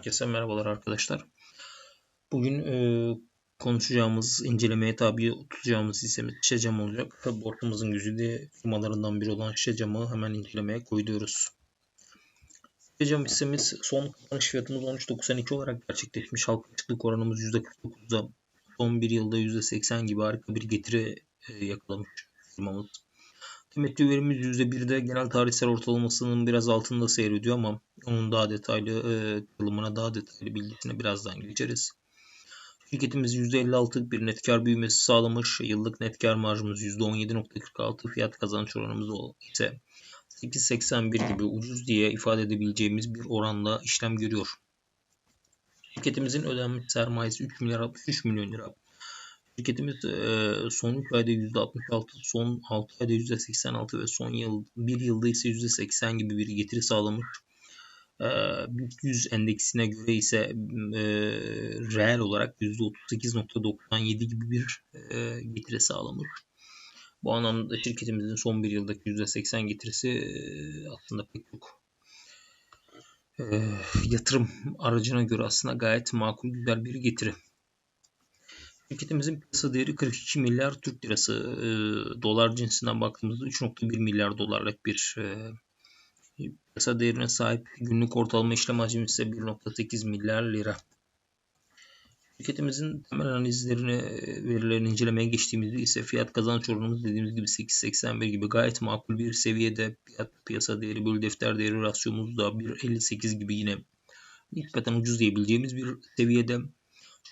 Herkese merhabalar arkadaşlar. Bugün e, konuşacağımız, incelemeye tabi tutacağımız hissemiz şişe cam olacak. Borsamızın güzide firmalarından biri olan şişe camı hemen incelemeye koyuyoruz. Şişe cam hissemiz son kapanış fiyatımız 13.92 olarak gerçekleşmiş. Halka açıklık oranımız %49'da son bir yılda %80 gibi harika bir getiri e, yakalamış firmamız. Temettü verimiz %1'de genel tarihsel ortalamasının biraz altında seyrediyor ama onun daha detaylı e, daha detaylı bilgisine birazdan geçeriz. Şirketimiz %56'lık bir net kar büyümesi sağlamış. Yıllık net kar marjımız %17.46, fiyat kazanç oranımız ise 8.81 gibi ucuz diye ifade edebileceğimiz bir oranla işlem görüyor. Şirketimizin ödenmiş sermayesi 3 milyar 63 milyon lira. Şirketimiz e, son 3 ayda %66, son 6 ayda %86 ve son yıl 1 yılda ise %80 gibi bir getiri sağlamış. BIST 100 endeksine göre ise e, reel olarak %38.97 gibi bir e, getiri sağlamış. Bu anlamda şirketimizin son bir yıldaki %80 getirisi e, aslında pek çok e, yatırım aracına göre aslında gayet makul güzel bir getiri. Şirketimizin piyasa değeri 42 milyar Türk lirası. E, dolar cinsinden baktığımızda 3.1 milyar dolarlık bir e, piyasa değerine sahip. Günlük ortalama işlem hacmi ise 1.8 milyar lira. Şirketimizin temel analizlerini, verilerini incelemeye geçtiğimizde ise fiyat kazanç oranımız dediğimiz gibi 8.81 gibi gayet makul bir seviyede. Fiyat piyasa değeri bölü defter değeri rasyomuz da 1.58 gibi yine nispeten ucuz diyebileceğimiz bir seviyede.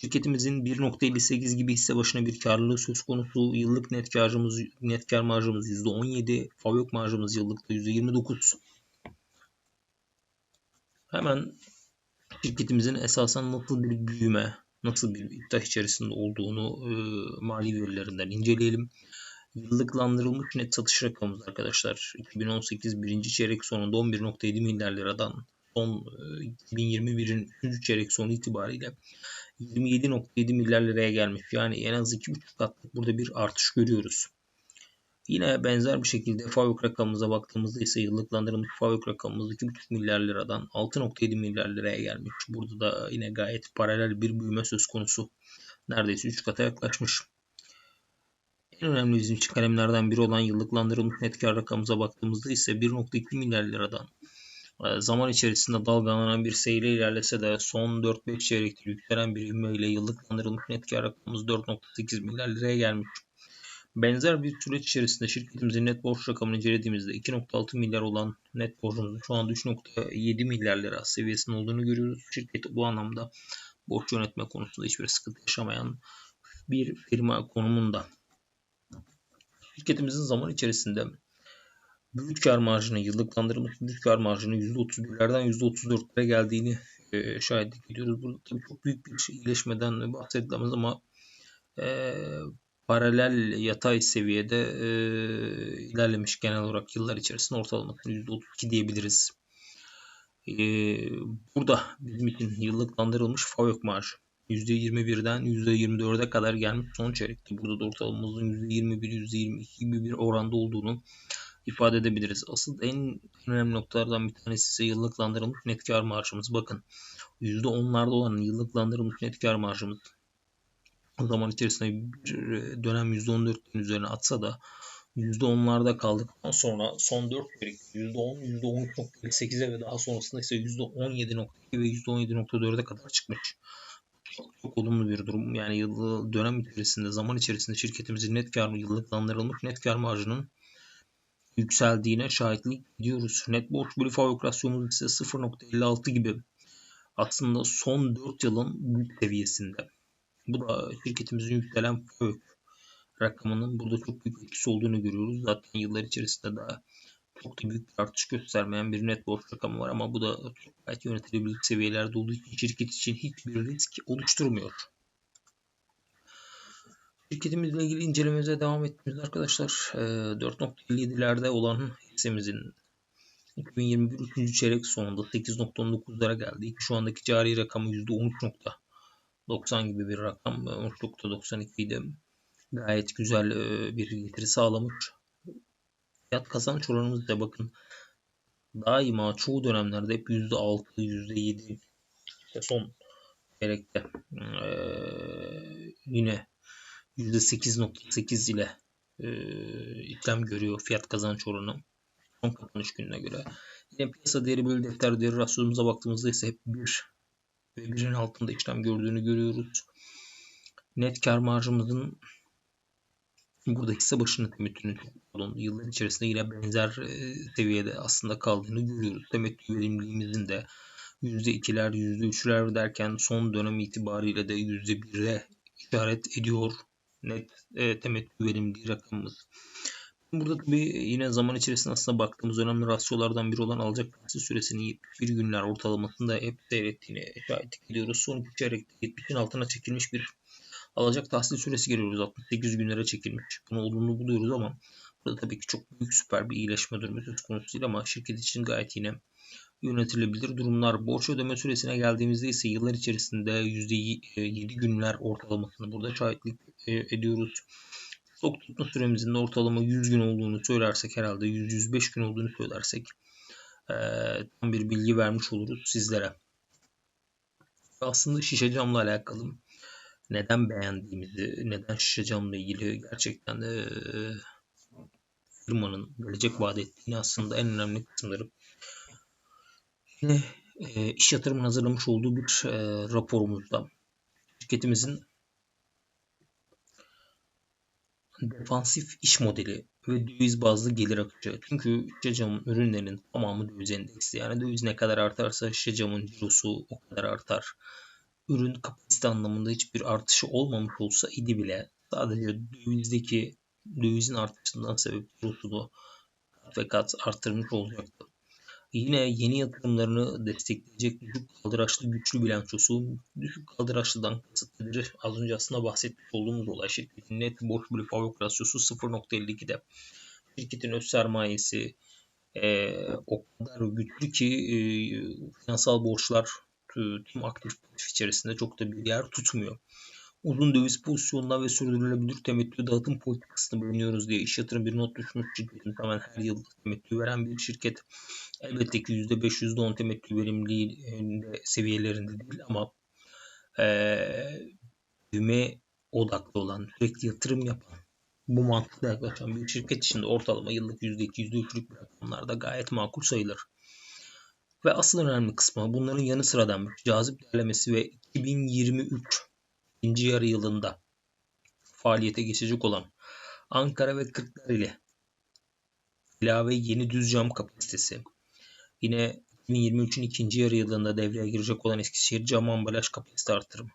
Şirketimizin 1.58 gibi hisse başına bir karlılığı söz konusu. Yıllık net karımız net kar marjımız %17, FAVÖK marjımız yıllıkta %29. Hemen şirketimizin esasen nasıl bir büyüme, nasıl bir iddia içerisinde olduğunu e, mali verilerinden inceleyelim. Yıllıklandırılmış net satış rakamımız arkadaşlar 2018 birinci çeyrek sonunda 11.7 milyar liradan son e, 2021'in 3. çeyrek sonu itibariyle 27.7 milyar liraya gelmiş. Yani en az 2,5 katlık burada bir artış görüyoruz. Yine benzer bir şekilde FAVÖK rakamımıza baktığımızda ise yıllıklandırılmış FAVÖK rakamımız 2,5 milyar liradan 6,7 milyar liraya gelmiş. Burada da yine gayet paralel bir büyüme söz konusu. Neredeyse 3 kata yaklaşmış. En önemli bizim için kalemlerden biri olan yıllıklandırılmış net kar rakamımıza baktığımızda ise 1,2 milyar liradan zaman içerisinde dalgalanan bir seyre ilerlese de son 4-5 çeyrekte yükselen bir ivmeyle yıllıklandırılmış net kar rakamımız 4,8 milyar liraya gelmiş. Benzer bir süreç içerisinde şirketimizin net borç rakamını incelediğimizde 2.6 milyar olan net borcumuzun şu anda 3.7 milyar lira seviyesinde olduğunu görüyoruz. Şirket bu anlamda borç yönetme konusunda hiçbir sıkıntı yaşamayan bir firma konumunda. Şirketimizin zaman içerisinde brüt kar marjını yıllıklandırılmış brüt kar marjını %31'lerden %34'lere geldiğini e, şahitlik ediyoruz. Burada tabii çok büyük bir iyileşmeden bahsedilemez ama e, paralel yatay seviyede e, ilerlemiş genel olarak yıllar içerisinde ortalamasını %32 diyebiliriz. E, burada bizim için yıllıklandırılmış FAVÖK marjı %21'den %24'e kadar gelmiş son çeyrekte. Burada da ortalamamızın %21-%22 gibi bir oranda olduğunu ifade edebiliriz. Asıl en önemli noktalardan bir tanesi ise yıllıklandırılmış net kar marjımız. Bakın %10'larda olan yıllıklandırılmış net kar marjımız zaman içerisinde dönem %14'ün üzerine atsa da %10'larda kaldıktan sonra son 4 çeyrek %10, %13.8'e ve daha sonrasında ise %17.2 ve %17.4'e kadar çıkmış. Çok, çok olumlu bir durum. Yani yıl, dönem içerisinde, zaman içerisinde şirketimizin net kar yıllıklandırılmış net kar marjının yükseldiğine şahitlik ediyoruz. Net borç bölü fabrik rasyonumuz ise 0.56 gibi aslında son 4 yılın büyük seviyesinde. Bu da şirketimizin yükselen FÖK rakamının burada çok büyük etkisi olduğunu görüyoruz. Zaten yıllar içerisinde daha çok da büyük bir artış göstermeyen bir net borç rakamı var ama bu da çok gayet yönetilebilir seviyelerde olduğu için şirket için hiçbir risk oluşturmuyor. Şirketimizle ilgili incelememize devam ettiğimiz arkadaşlar 4.57'lerde olan hissemizin 2021 3. çeyrek sonunda 8.19'lara geldi. Şu andaki cari rakamı %13. 90 gibi bir rakam. 13.92 idi. Gayet güzel e, bir getiri sağlamış. Fiyat kazanç oranımız da bakın daima çoğu dönemlerde hep %6, %7 işte son çeyrekte e, yine %8.8 ile e, işlem görüyor fiyat kazanç oranı son kapanış gününe göre. Yine piyasa değeri bölü defter değeri rasyomuza baktığımızda ise hep 1 ve 1'in altında işlem gördüğünü görüyoruz. Net kar marjımızın burada hisse başına temettünün pardon, yıllar içerisinde yine benzer e, seviyede aslında kaldığını görüyoruz. Temettü verimliliğimizin de %2'ler, %3'ler derken son dönem itibariyle de %1'e işaret ediyor net e, temettü verimliliği rakamımız. Burada tabii yine zaman içerisinde aslında baktığımız önemli rasyolardan biri olan alacak tahsil süresinin 71 günler ortalamasında hep seyrettiğini şahitlik ediyoruz. Son 3 çeyrekte 70'in altına çekilmiş bir alacak tahsil süresi görüyoruz. 68 günlere çekilmiş. Bunu olumlu buluyoruz ama burada tabii ki çok büyük süper bir iyileşme durumu söz konusu değil ama şirket için gayet yine yönetilebilir durumlar. Borç ödeme süresine geldiğimizde ise yıllar içerisinde %7 günler ortalamasını burada şahitlik e, ediyoruz. Stok tutma süremizin de ortalama 100 gün olduğunu söylersek herhalde 100-105 gün olduğunu söylersek e, tam bir bilgi vermiş oluruz sizlere. Aslında şişe camla alakalı neden beğendiğimizi, neden şişe camla ilgili gerçekten de e, firmanın gelecek vaat ettiğini aslında en önemli kısımları yine e, iş yatırımın hazırlamış olduğu bir e, raporumuzda şirketimizin defansif iş modeli ve döviz bazlı gelir akışı. Çünkü şişe camın ürünlerinin tamamı döviz endeksli. Yani döviz ne kadar artarsa şişe camın cirosu o kadar artar. Ürün kapasite anlamında hiçbir artışı olmamış olsa idi bile sadece dövizdeki dövizin artışından sebep cirosunu kat ve kat arttırmış olacaktı. Yine yeni yatırımlarını destekleyecek düşük kaldıraçlı güçlü bilançosu. Düşük kaldıraçlıdan kasıt nedir? Az önce aslında bahsetmiş olduğumuz olay şirketin net borç bölü fabrik rasyosu 0.52'de. Şirketin öz sermayesi e, o kadar güçlü ki e, finansal borçlar tüm aktif içerisinde çok da bir yer tutmuyor uzun döviz pozisyonuna ve sürdürülebilir temettü dağıtım politikasını bölünüyoruz diye iş yatırım bir not düşmüş şirketin hemen her yıl temettü veren bir şirket. Elbette ki %5 %10 temettü verimliliği seviyelerinde değil ama büyüme odaklı olan sürekli yatırım yapan bu mantıkla yaklaşan bir şirket içinde ortalama yıllık %2 %3'lük rakamlarda gayet makul sayılır. Ve asıl önemli kısmı bunların yanı sıradan cazip değerlemesi ve 2023 ikinci yarı yılında faaliyete geçecek olan Ankara ve Kırklareli ilave yeni düz cam kapasitesi. Yine 2023'ün ikinci yarı yılında devreye girecek olan Eskişehir cam ambalaj kapasite artırımı.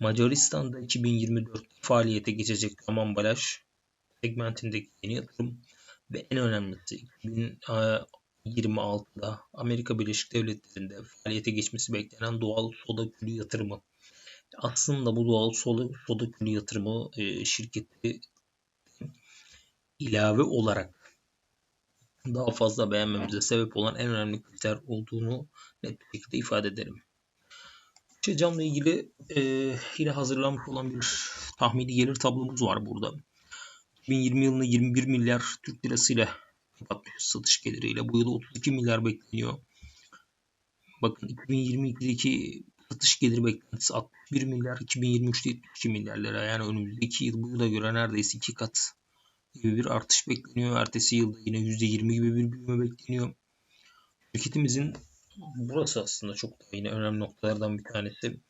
Macaristan'da 2024 faaliyete geçecek cam ambalaj segmentindeki yeni yatırım ve en önemlisi 2026'da Amerika Birleşik Devletleri'nde faaliyete geçmesi beklenen doğal soda külü yatırımı. Aslında bu doğal soda, soda külü yatırımı e, şirketi ilave olarak daha fazla beğenmemize sebep olan en önemli kriter olduğunu net bir şekilde ifade ederim. Şey camla ilgili e, yine hazırlanmış olan bir tahmini gelir tablomuz var burada. 2020 yılında 21 milyar Türk lirası ile kapatmış satış geliriyle. Bu yıl 32 milyar bekleniyor. Bakın 2022'deki satış gelir beklentisi 61 milyar, 2023'te 72 milyar lira. Yani önümüzdeki yıl bu yıla göre neredeyse iki kat gibi bir artış bekleniyor. Ertesi yılda yine %20 gibi bir büyüme bekleniyor. Şirketimizin burası aslında çok da yine önemli noktalardan bir tanesi.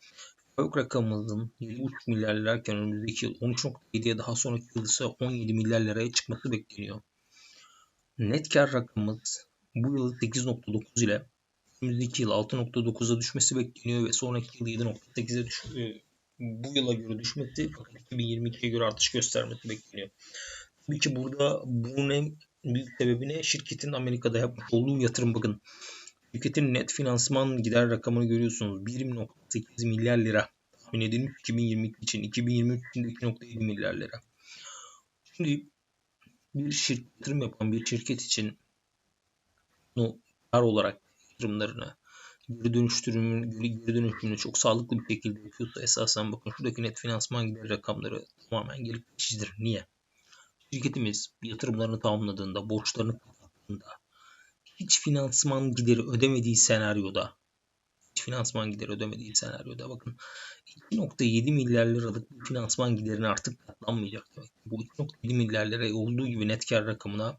Fabrik rakamımızın 7,5 milyar lirayken önümüzdeki yıl 13.7'ye daha sonraki yıl ise 17 milyar liraya çıkması bekleniyor. Net kar rakamımız bu yıl 8.9 ile önümüzdeki yıl 6.9'a düşmesi bekleniyor ve sonraki yıl 7.8'e düş e, bu yıla göre düşmesi fakat 2022'ye göre artış göstermesi bekleniyor. Tabii ki burada bunun en büyük sebebi ne? Şirketin Amerika'da yapmış olduğu yatırım bakın. Şirketin net finansman gider rakamını görüyorsunuz. 1.8 milyar lira tahmin edilmiş 2022 için. 2023 için de 2.7 milyar lira. Şimdi bir şirket yatırım yapan bir şirket için bunu kar olarak yatırımlarını geri dönüştürümünü, geri dönüşümünü çok sağlıklı bir şekilde yapıyorsa esasen bakın şuradaki net finansman gider rakamları tamamen gelip geçicidir. Niye? Şirketimiz yatırımlarını tamamladığında, borçlarını kapattığında hiç finansman gideri ödemediği senaryoda finansman gideri ödemediği senaryoda bakın 2.7 milyar liralık bir finansman giderini artık katlanmayacak demek. Bu 2.7 milyar lira olduğu gibi net kar rakamına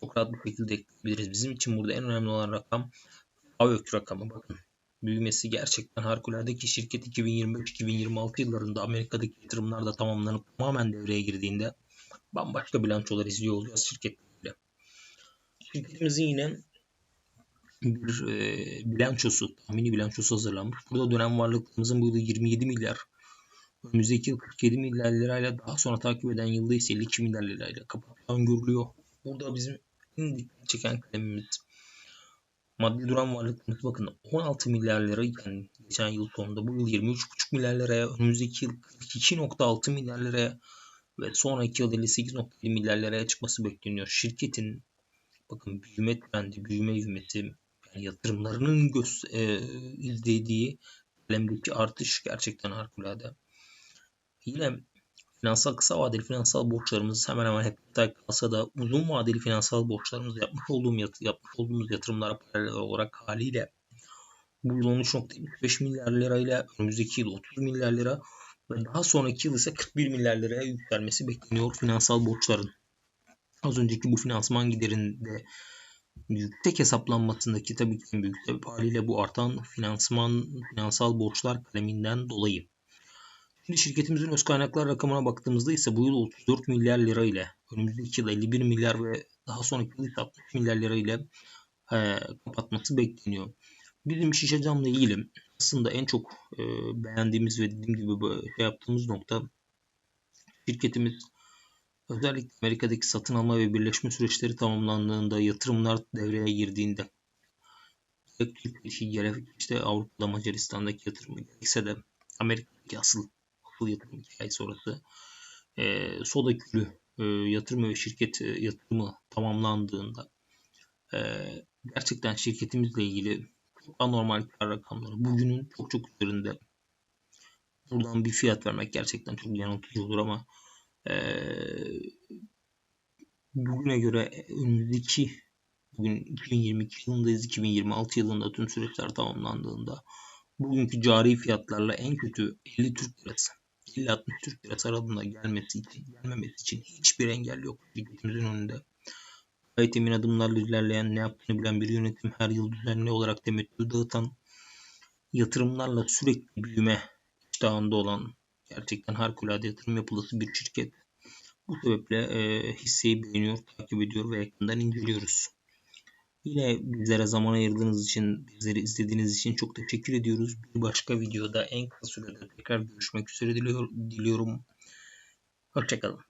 çok rahat bir şekilde ekleyebiliriz. Bizim için burada en önemli olan rakam AVÖK rakamı. Bakın büyümesi gerçekten harikulade ki şirket 2025-2026 yıllarında Amerika'daki yatırımlar da tamamlanıp tamamen devreye girdiğinde bambaşka bilançolar izliyor olacağız şirketle. Şirketimizin yine bir e, bilançosu, tahmini bilançosu hazırlanmış. Burada dönem varlıklarımızın burada 27 milyar, önümüzdeki yıl 47 milyar lirayla daha sonra takip eden yılda ise 52 milyar lirayla kapatılan görülüyor. Burada bizim en dikkat çeken kalemimiz maddi duran varlıklarımız bakın 16 milyar lira iken geçen yıl sonunda bu yıl 23,5 milyar liraya önümüzdeki yıl 42,6 milyar liraya ve sonraki yıl 58,7 milyar liraya çıkması bekleniyor. Şirketin bakın büyüme trendi, büyüme ivmesi, yani yatırımlarının göz, e, izlediği kalemdeki artış gerçekten harikulade. Yine finansal kısa vadeli finansal borçlarımız hemen hemen hep kalsa da uzun vadeli finansal borçlarımız yapmış olduğum yapmış olduğumuz yatırımlara paralel olarak haliyle bu yıl 13.75 milyar lirayla önümüzdeki yıl 30 milyar lira ve daha sonraki yıl ise 41 milyar liraya yükselmesi bekleniyor finansal borçların. Az önceki bu finansman giderinde yüksek hesaplanmasındaki tabii ki en büyük sebep haliyle bu artan finansman, finansal borçlar kaleminden dolayı. Şimdi şirketimizin öz kaynaklar rakamına baktığımızda ise bu yıl 34 milyar lira ile önümüzdeki yıl 51 milyar ve daha sonraki yıl 60 milyar lira ile e, kapatması bekleniyor. Bizim şişe camla ilgili aslında en çok e, beğendiğimiz ve dediğim gibi şey yaptığımız nokta şirketimiz özellikle Amerika'daki satın alma ve birleşme süreçleri tamamlandığında yatırımlar devreye girdiğinde gerek işte Avrupa'da Macaristan'daki yatırımı gerekse de Amerika'daki asıl asıl yatırım hikayesi orası. E, soda külü e, yatırım ve şirket e, yatırımı tamamlandığında e, gerçekten şirketimizle ilgili anormal kar rakamları bugünün çok çok üzerinde. Buradan bir fiyat vermek gerçekten çok yanıltıcı olur ama e, bugüne göre önümüzdeki bugün 2022 yılındayız. 2026 yılında tüm süreçler tamamlandığında bugünkü cari fiyatlarla en kötü 50 Türk lirası 50-60 Türk lirası aralığında gelmesi için, gelmemesi için hiçbir engel yok şirketimizin önünde. Gayet emin adımlarla ilerleyen, ne yaptığını bilen bir yönetim, her yıl düzenli olarak temettü dağıtan, yatırımlarla sürekli büyüme iştahında olan, gerçekten harikulade yatırım yapılısı bir şirket. Bu sebeple e, hisseyi beğeniyor, takip ediyor ve yakından inceliyoruz. Yine bizlere zaman ayırdığınız için, bizleri izlediğiniz için çok teşekkür ediyoruz. Bir başka videoda en kısa sürede tekrar görüşmek üzere diliyorum. Hoşçakalın.